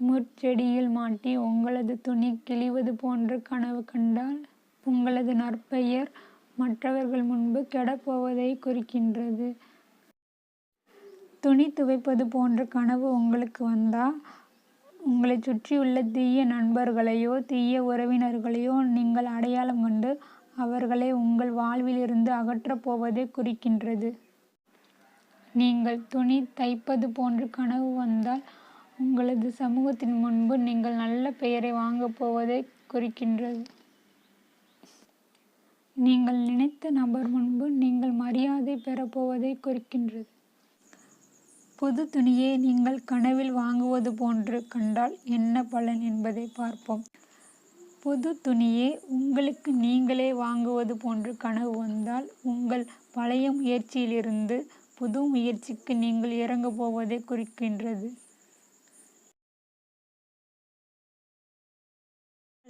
முட்செடியில் மாட்டி உங்களது துணி கிழிவது போன்ற கனவு கண்டால் உங்களது நற்பெயர் மற்றவர்கள் முன்பு கெடப்போவதை குறிக்கின்றது. துணி துவைப்பது போன்ற கனவு உங்களுக்கு வந்தால் உங்களை சுற்றியுள்ள தீய நண்பர்களையோ தீய உறவினர்களையோ நீங்கள் அடையாளம் கண்டு அவர்களை உங்கள் வாழ்விலிருந்து அகற்றப் போவதை குறிக்கின்றது. நீங்கள் துணி தைப்பது போன்ற கனவு வந்தால் உங்களது சமூகத்தின் முன்பு நீங்கள் நல்ல பெயரை வாங்கப் போவதை குறிக்கின்றது. நீங்கள் நினைத்த நபர் முன்பு நீங்கள் மரியாதை பெறப்போவதைக் குறிக்கின்றது. புது துணியை நீங்கள் கனவில் வாங்குவது போன்று கண்டால் என்ன பலன் என்பதை பார்ப்போம். புது துணியை உங்களுக்கு நீங்களே வாங்குவது போன்று கனவு வந்தால் உங்கள் பழைய முயற்சியிலிருந்து புது முயற்சிக்கு நீங்கள் இறங்க போவதை குறிக்கின்றது.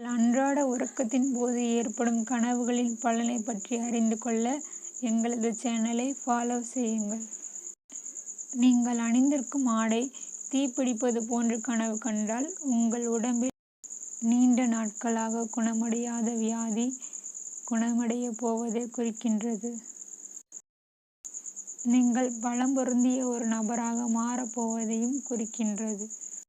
உங்கள் அன்றாட உறக்கத்தின் போது ஏற்படும் கனவுகளின் பலனை பற்றி அறிந்து கொள்ள எங்களது சேனலை ஃபாலோ செய்யுங்கள். நீங்கள் அணிந்திருக்கும் ஆடை தீப்பிடிப்பது போன்ற கனவு கண்டால் உங்கள் உடம்பில் நீண்ட நாட்களாக குணமடையாத வியாதி குணமடையப் போவதை குறிக்கின்றது. நீங்கள் பலம் பொருந்திய ஒரு நபராக மாறப் போவதையும் குறிக்கின்றது.